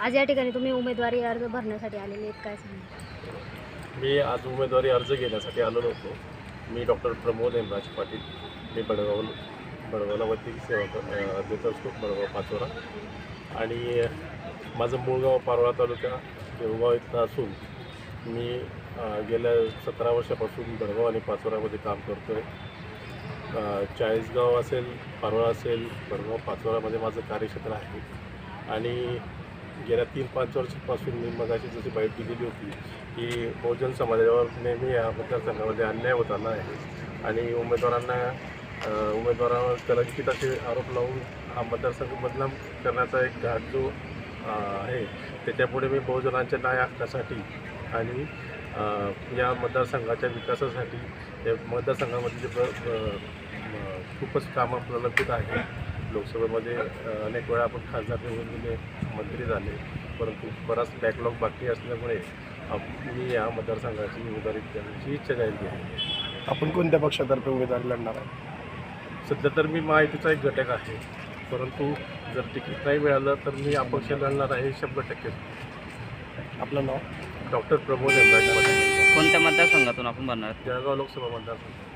आज या ठिकाणी तुम्ही उमेदवारी अर्ज भरण्यासाठी आलेले आहेत काय सांगा मी आज उमेदवारी अर्ज घेण्यासाठी आलो नव्हतो. मी डॉक्टर प्रमोद हेमराज पाटील. मी बडगाव बडगावला वैद्यकीय सेवा क- देत असतो बडगाव पाचोरा. आणि माझं मूळ गाव पारोळा तालुका देवगाव इथं असून मी अ, गेल्या सतरा वर्षापासून बडगाव आणि पाचोऱ्यामध्ये काम करतो आहे चाळीसगाव असेल पारोळा असेल बडगाव पाचोऱ्यामध्ये माझं कार्यक्षेत्र आहे. आणि गेल्या तीन पाच वर्षापासून मी मगाशी जशी बाईट दिलेली होती की बहुजन समाजावर नेहमी या मतदारसंघामध्ये अन्याय होताना आहे. आणि उमेदवारांना उमेदवारावर कलंकित असे आरोप लावून हा मतदारसंघ बदनाम करण्याचा एक घाट जो आहे त्याच्यापुढे मी बहुजनांच्या न्याय हक्कासाठी आणि या मतदारसंघाच्या विकासासाठी या मतदारसंघामध्ये जे खूपच कामं प्रलंबित आहे लोकसभेमध्ये अनेक वेळा आपण खासदार निवडून गेले मंत्री झाले परंतु बराच बॅकलॉग बाकी असल्यामुळे मी या मतदारसंघाची उमेदवारी करण्याची इच्छा जाहीर केली आहे. आपण कोणत्या पक्षातर्फे उमेदवारी लढणार आहे सध्या तर मी महायुतीचा एक घटक आहे परंतु जर तिकीट नाही मिळालं तर मी अपक्ष लढणार आहे शंभर टक्के. आपलं नाव? डॉक्टर प्रमोद कोणत्या मतदारसंघातून आपण भरणार जळगाव लोकसभा मतदारसंघ.